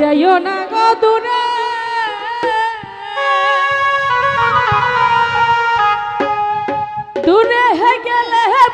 যাইও না গো দূরে। দূরে হে গেলে হে